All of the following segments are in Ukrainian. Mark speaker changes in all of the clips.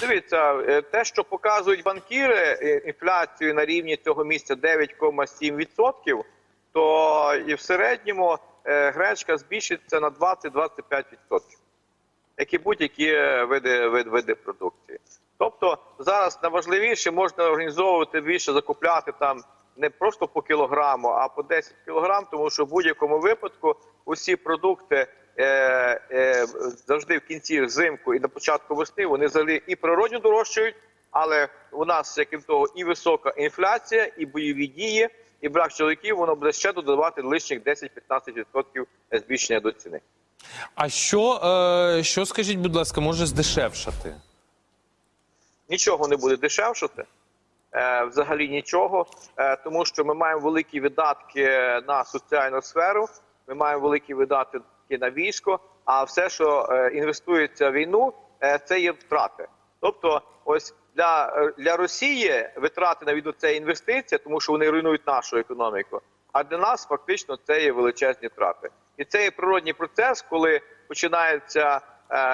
Speaker 1: Дивіться, е, те, що показують банкіри, е, інфляцію на рівні цього місця 9,7%, то і в середньому е, гречка збільшиться на 20-25%, як і будь-які види, вид, види продукції. Тобто зараз найважливіше можна організовувати більше, закупляти там не просто по кілограму, а по 10 кілограм, тому що в будь-якому випадку усі продукти завжди в кінці взимку і на початку весни вони взагалі і природньо дорожчають, але у нас, яким того, і висока інфляція, і бойові дії, і брак чоловіків, воно буде ще додавати лишніх 10-15% збільшення до ціни.
Speaker 2: А що, е, що скажіть, будь ласка, може здешевшати?
Speaker 1: нічого не буде дешевшати. е, Взагалі нічого, е, тому що ми маємо великі видатки на соціальну сферу, ми маємо великі видатки на військо. А все, що е, інвестується в війну, е, це є втрати. Тобто, ось для, е, для Росії витрати на війну це інвестиція, тому що вони руйнують нашу економіку. А для нас фактично це є величезні втрати. І це є природній процес, коли починається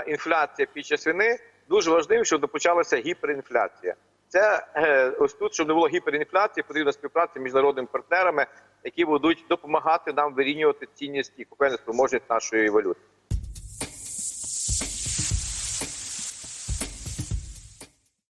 Speaker 1: інфляція під час війни. Дуже важливо, щоб не почалася гіперінфляція. Це е, ось тут, щоб не було гіперінфляції, потрібна співпраця з міжнародними партнерами, які будуть допомагати нам вирівнювати цінність і купельну спроможність нашої валюти.